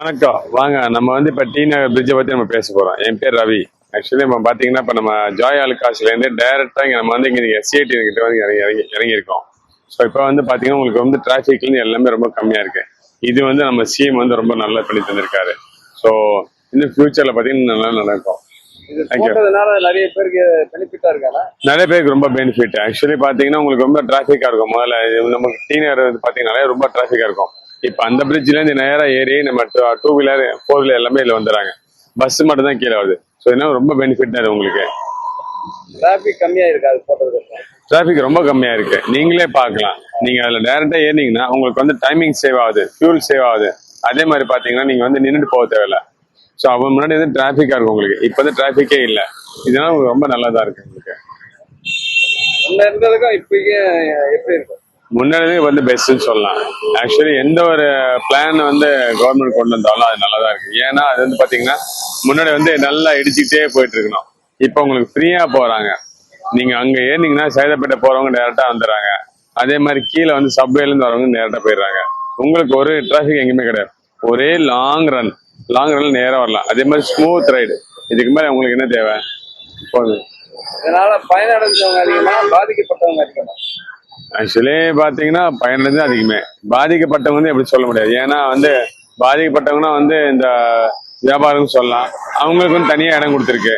வணக்கம். வாங்க நம்ம வந்து இப்போ டி நகர் பிரிட்ஜை பற்றி நம்ம பேச போகிறோம் என் பேர் ரவி. ஆக்சுவலி நம்ம பார்த்தீங்கன்னா இப்போ நம்ம ஜாய் ஆலுகாஸ்லேருந்து டேரெக்டாக இங்கே நம்ம வந்து இங்கே எஸ்சிஐடி கிட்ட வந்து இறங்கி இறங்கி இறங்கியிருக்கோம். ஸோ இப்போ வந்து பார்த்தீங்கன்னா உங்களுக்கு வந்து டிராஃபிக்லேருந்து எல்லாமே ரொம்ப கம்மியாக இருக்கு. இது வந்து நம்ம சிஎம் வந்து ரொம்ப நல்லா பண்ணி தந்திருக்காரு. ஸோ இன்னும் ஃபியூச்சரில் பார்த்தீங்கன்னா நல்லா நடக்கும். நிறைய பேருக்கு பெனிஃபிட்டா இருக்கானா நிறைய பேருக்கு ரொம்ப பெனிஃபிட் ஆக்சுவலி பார்த்தீங்கன்னா உங்களுக்கு ரொம்ப டிராஃபிக்காக இருக்கும். முதல்ல நமக்கு டி நகர் வந்து பார்த்தீங்கன்னா ரொம்ப டிராஃபிக்காக இருக்கும். இப்போ அந்த பிரிட்ஜ்லேருந்து நேராக ஏறி நம்ம டூ வீலர் ஃபோர் வீலர் எல்லாமே இதில் வந்துடுறாங்க. பஸ் மட்டும் தான் கீழே வருது. ஸோ என்ன ரொம்ப பெனிஃபிட் தான் உங்களுக்கு. டிராபிக் கம்மியா இருக்கு அது போட்டதுக்கு அப்புறம். டிராஃபிக் ரொம்ப கம்மியாக இருக்கு. நீங்களே பார்க்கலாம். நீங்கள் அதில் டேரெக்டாக ஏறினீங்கன்னா உங்களுக்கு வந்து டைமிங் சேவ் ஆகுது ஃபியூல் சேவ் ஆகுது. அதே மாதிரி பார்த்தீங்கன்னா நீங்கள் வந்து நின்றுட்டு போக தேவையில்ல. ஸோ அவன் முன்னாடி வந்து டிராஃபிக்காக இருக்கும் உங்களுக்கு. இப்போ வந்து டிராஃபிக்கே இல்லை. உங்களுக்கு ரொம்ப நல்லதா இருக்கு உங்களுக்கு. இருந்ததுக்கும் இப்போக்கு எப்படி இருக்கும் முன்னாடி வந்து பெஸ்ட்னு சொல்லலாம். ஆக்சுவலி எந்த ஒரு பிளான் வந்து கவர்மெண்ட் கொண்டு வந்தாலும் அது நல்லா தான் இருக்கு. ஏன்னா அது வந்து பாத்தீங்கன்னா முன்னாடி வந்து நல்லா இடிச்சுக்கிட்டே போயிட்டு இருக்கணும் இப்போ உங்களுக்கு ஃப்ரீயா போறாங்க. நீங்க அங்க ஏறினீங்கன்னா சேதப்பேட்டை போறவங்க டேரக்டா வந்துடுறாங்க. அதே மாதிரி கீழே வந்து சப்வேல இருந்து வரவங்க டேரக்டா போயிடுறாங்க. உங்களுக்கு ஒரு டிராஃபிக் எங்கேயுமே கிடையாது. ஒரே லாங் ரன் லாங் ரன் நேரா வரலாம். அதே மாதிரி ஸ்மூத் ரைடு இதுக்கு மேலே உங்களுக்கு என்ன தேவை? போதும். இதனால பயனடைஞ்சவங்க அதிகமா பாதிக்கப்பட்டவங்க அதிகமா. ஆக்சுவலி பாத்தீங்கன்னா பயனடைஞ்சது அதிகமே. பாதிக்கப்பட்டவங்க வந்து எப்படி சொல்ல முடியாது. ஏன்னா வந்து பாதிக்கப்பட்டவங்கன்னா வந்து இந்த வியாபாரம் சொல்லலாம். அவங்களுக்கு வந்து தனியா இடம் கொடுத்துருக்கு.